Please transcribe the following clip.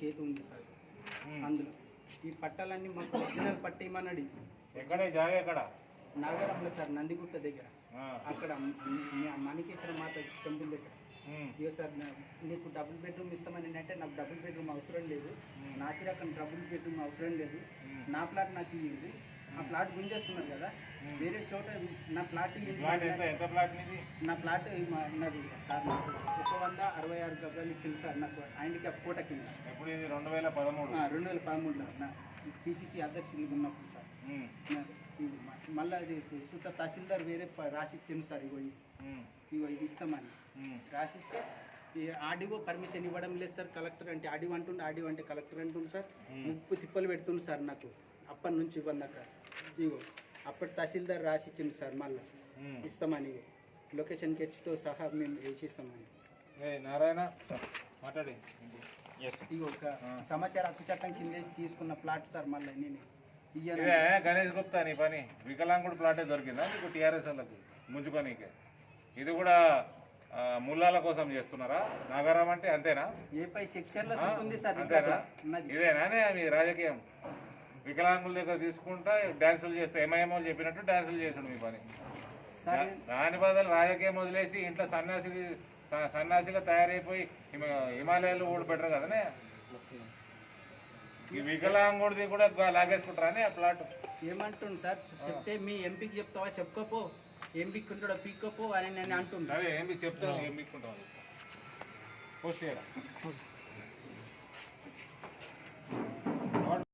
చేతి ఉంది సార్. అందులో. ఈ పట్టాలన్నీ మాకు ఒరిజినల్ పట్ట ఇమ్మన్నాడు ఎక్కడ? జాగా ఎక్కడ? నాగారంలో సార్ నందిగుట్ట దగ్గర. అక్కడ మణికేశ్వర మాత టెంపుల్ దగ్గర. ఇక సార్ నీకు డబుల్ బెడ్రూమ్ ఇస్తామని అంటే నాకు డబుల్ బెడ్రూమ్ అవసరం లేదు. నాసిరకం డబుల్ బెడ్రూమ్ అవసరం లేదు. నా ప్లాట్ నాకు ఇవ్వండి ఆ ప్లాట్ గుంజేస్తున్నారు కదా. వేరే చోట నా ప్లాట్ నా ప్లాట్ నాది సార్ నాకు ఆరు గజాలు ఇచ్చింది సార్ నాకు. హ్యాండిక్యాప్ కోట కింద. ఎప్పుడు ఇది? రెండు వేల పదమూడు. రెండు వేల పదమూడులో. నా పిసిసి అధ్యక్షులు ఉన్నప్పుడు సార్. మళ్ళా ఇది సుట్ట తహసీల్దార్ వేరే రాసి ఇచ్చింది సార్ ఇగో. ఇగో ఇది ఇస్తామని. రాసిస్తే ఈ ఆర్డీఓ పర్మిషన్ ఇవ్వడం లేదు సార్. కలెక్టర్ అంటే ఆర్డీఓ అంటుండే ఆర్డీఓ అంటే కలెక్టర్ అంటుండు సార్. ముప్పు తిప్పలు పెడుతుంది సార్ నాకు. అప్పటి నుంచి ఇవ్వన్నాక ఇగో అప్పటి తహసీల్దార్ రాసి ఇచ్చింది సార్ మళ్ళీ. ఇస్తామని. లొకేషన్ కెచ్తో సహా మేము వేసిస్తామని. నారాయణ సార్ మాట్లాడి. ఎస్ ఇగో ఒక సమాచార హక్కు చట్టం కింద తీసుకున్న ప్లాట్ సార్ మళ్ళీ నేను ఇదే గణేష్ గుప్తా నీ పని. వికలాంగుడు ప్లాటే దొరికిందా నీకు టీఆర్ఎస్ వాళ్ళకి? ముంచుకోనీకే. ఇది కూడా ముల్లాల కోసం చేస్తున్నారా? నాగారం అంటే అంతేనా? ఏ పై సెక్షన్లో ఉంది సార్ అంతేనా? ఇదేనానే మీ రాజకీయం? వికలాంగుల దగ్గర తీసుకుంటా డ్యాన్సులు చేస్తే ఏమేమో చెప్పినట్టు డ్యాన్సులు చేసుడు మీ పని. దాని బదులు రాజకీయం వదిలేసి ఇంట్లో సన్యాసి స- సన్యాసిగా తయారైపోయి హిమ- హిమాలయాలు ఊడి పెట్టరు కదనే ఈ వికలాంగుడిది కూడా లాగేసుకుంటారా ఆ ప్లాట్? ఏమంటుండు సార్? చెప్తే మీ ఎంపీకి చెప్తావా? చెప్పుకోపో. ఏం పిక్కుంటాడో పిక్కపో అని నేను అంటుండు. సరే ఏమి చెప్తాను ఏం మీకుంటావు పోస్ట్ చేయరా?